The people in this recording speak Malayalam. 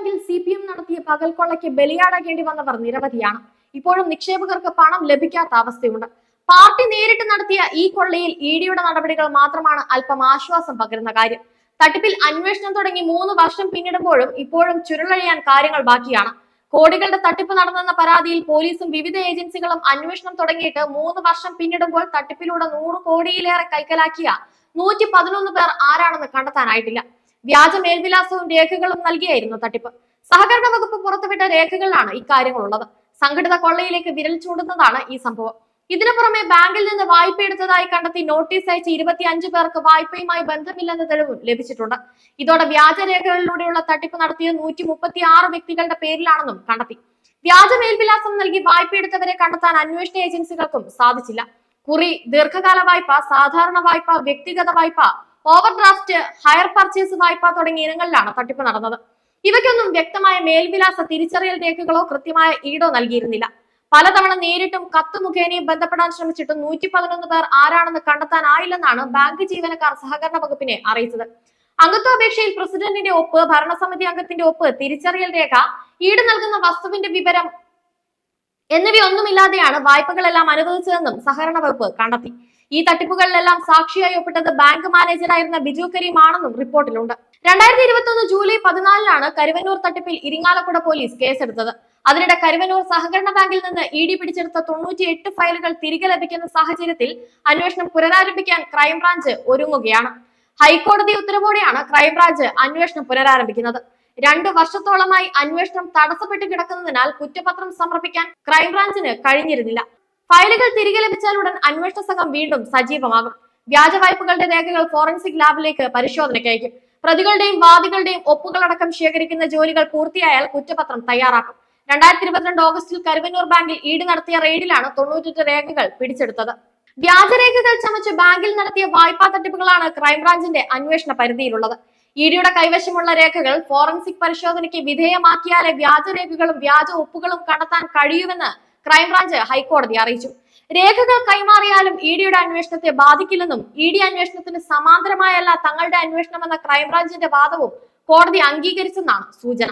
ബാങ്കിൽ സി പി എം നടത്തിയ പകൽക്കൊള്ളയ്ക്ക് ബലിയാടാകേണ്ടി വന്നവർ നിരവധിയാണ്. ഇപ്പോഴും നിക്ഷേപകർക്ക് പണം ലഭിക്കാത്ത അവസ്ഥയുണ്ട്. പാർട്ടി നേരിട്ട് നടത്തിയ ഈ കൊള്ളയിൽ ഇ ഡിയുടെ നടപടികൾ മാത്രമാണ് അല്പം ആശ്വാസം പകരുന്ന കാര്യം. തട്ടിപ്പിൽ അന്വേഷണം തുടങ്ങി മൂന്ന് വർഷം പിന്നിടുമ്പോഴും ഇപ്പോഴും ചുരുളഴിയാൻ കാര്യങ്ങൾ ബാക്കിയാണ്. കോടികളുടെ തട്ടിപ്പ് നടന്നെന്ന പരാതിയിൽ പോലീസും വിവിധ ഏജൻസികളും അന്വേഷണം തുടങ്ങിയിട്ട് മൂന്ന് വർഷം പിന്നിടുമ്പോൾ തട്ടിപ്പിലൂടെ നൂറ് കോടിയിലേറെ കൈക്കലാക്കിയ നൂറ്റി പതിനൊന്ന് പേർ ആരാണെന്ന് കണ്ടെത്താനായിട്ടില്ല. വ്യാജ മേൽവിലാസവും രേഖകളും നൽകിയായിരുന്നു തട്ടിപ്പ്. സഹകരണ വകുപ്പ് പുറത്തുവിട്ട രേഖകളിലാണ് ഇക്കാര്യങ്ങളുള്ളത്. സംഘടിത കൊള്ളയിലേക്ക് വിരൽ ചൂണ്ടുന്നതാണ് ഈ സംഭവം. ഇതിനു പുറമെ ബാങ്കിൽ നിന്ന് വായ്പ എടുത്തതായി കണ്ടെത്തി നോട്ടീസ് അയച്ച ഇരുപത്തിയഞ്ച് പേർക്ക് വായ്പയുമായി ബന്ധമില്ലെന്ന തെളിവും ലഭിച്ചിട്ടുണ്ട്. ഇതോടെ വ്യാജരേഖകളിലൂടെയുള്ള തട്ടിപ്പ് നടത്തിയ നൂറ്റി മുപ്പത്തി ആറ് വ്യക്തികളുടെ പേരിലാണെന്നും കണ്ടെത്തി. വ്യാജ മേൽവിലാസം നൽകി വായ്പ എടുത്തവരെ കണ്ടെത്താൻ അന്വേഷണ ഏജൻസികൾക്കും സാധിച്ചില്ല. കുറി ദീർഘകാല വായ്പ സാധാരണ വായ്പ വ്യക്തിഗത വായ്പ ഓവർ ഡ്രാഫ്റ്റ് ഹയർ പർച്ചേസ് വായ്പ തുടങ്ങിയ ഇനങ്ങളിലാണ് തട്ടിപ്പ് നടന്നത്. ഇവയ്ക്കൊന്നും വ്യക്തമായ മേൽവിലാസ തിരിച്ചറിയൽ രേഖകളോ കൃത്യമായ ഈടോ നൽകിയിരുന്നില്ല. പലതവണ നേരിട്ടും കത്ത് മുഖേനയും ബന്ധപ്പെടാൻ ശ്രമിച്ചിട്ടും നൂറ്റി പതിനൊന്ന് പേർ ആരാണെന്ന് കണ്ടെത്താനായില്ലെന്നാണ് ബാങ്ക് ജീവനക്കാർ സഹകരണ വകുപ്പിനെ അറിയിച്ചത്. അംഗത്വാപേക്ഷയിൽ പ്രസിഡന്റിന്റെ ഒപ്പ് ഭരണസമിതി അംഗത്തിന്റെ ഒപ്പ് തിരിച്ചറിയൽ രേഖ ഈട് നൽകുന്ന വസ്തുവിന്റെ വിവരം എന്നിവയൊന്നുമില്ലാതെയാണ് വായ്പകളെല്ലാം അനുവദിച്ചതെന്നും സഹകരണ വകുപ്പ് കണ്ടെത്തി. ഈ തട്ടിപ്പുകളിലെല്ലാം സാക്ഷിയായി ഒപ്പിട്ടത് ബാങ്ക് മാനേജറായിരുന്ന ബിജു കരീമാണെന്നും റിപ്പോർട്ടിലുണ്ട്. രണ്ടായിരത്തി ഇരുപത്തി ജൂലൈ പതിനാലിനാണ് കരുവന്നൂർ തട്ടിപ്പിൽ ഇരിങ്ങാലക്കുട പോലീസ് കേസെടുത്തത്. അതിനിടെ കരുവന്നൂർ സഹകരണ ബാങ്കിൽ നിന്ന് ഇ ഡി പിടിച്ചെടുത്ത തൊണ്ണൂറ്റിയെട്ട് ഫയലുകൾ തിരികെ ലഭിക്കുന്ന സാഹചര്യത്തിൽ അന്വേഷണം പുനരാരംഭിക്കാൻ ക്രൈംബ്രാഞ്ച് ഒരുങ്ങുകയാണ്. ഹൈക്കോടതി ഉത്തരവോടെയാണ് ക്രൈംബ്രാഞ്ച് അന്വേഷണം പുനരാരംഭിക്കുന്നത്. രണ്ട് വർഷത്തോളമായി അന്വേഷണം തടസ്സപ്പെട്ടു കിടക്കുന്നതിനാൽ കുറ്റപത്രം സമർപ്പിക്കാൻ ക്രൈംബ്രാഞ്ചിന് കഴിഞ്ഞിരുന്നില്ല. ഫയലുകൾ തിരികെ ലഭിച്ചാൽ ഉടൻ അന്വേഷണ സംഘം വീണ്ടും സജീവമാകും. വ്യാജ വായ്പകളുടെ രേഖകൾ ഫോറൻസിക് ലാബിലേക്ക് പരിശോധനയ്ക്ക് അയക്കും പ്രതികളുടെയും വാദികളുടെയും ഒപ്പുകളടക്കം ശേഖരിക്കുന്ന ജോലികൾ പൂർത്തിയായാൽ കുറ്റപത്രം തയ്യാറാക്കും. രണ്ടായിരത്തി ഇരുപത്തിരണ്ട് ഓഗസ്റ്റിൽ കരുവന്നൂർ ബാങ്കിൽ ഈട് നടത്തിയ റെയ്ഡിലാണ് തൊണ്ണൂറ്റെട്ട് രേഖകൾ പിടിച്ചെടുത്തത്. വ്യാജരേഖകൾ ചമച്ച് ബാങ്കിൽ നടത്തിയ വായ്പാ തട്ടിപ്പുകളാണ് ക്രൈംബ്രാഞ്ചിന്റെ അന്വേഷണ പരിധിയിലുള്ളത്. ഇഡിയുടെ കൈവശമുള്ള രേഖകൾ ഫോറൻസിക് പരിശോധനയ്ക്ക് വിധേയമാക്കിയാലേ വ്യാജരേഖകളും വ്യാജ ഒപ്പുകളും കണ്ടെത്താൻ കഴിയുമെന്ന് ക്രൈംബ്രാഞ്ച് ഹൈക്കോടതി അറിയിച്ചു. രേഖകൾ കൈമാറിയാലും ഇ ഡിയുടെ അന്വേഷണത്തെ ബാധിക്കില്ലെന്നും ഇ ഡി അന്വേഷണത്തിന് സമാന്തരമായല്ല തങ്ങളുടെ അന്വേഷണമെന്ന ക്രൈംബ്രാഞ്ചിന്റെ വാദവും കോടതി അംഗീകരിച്ചെന്നാണ് സൂചന.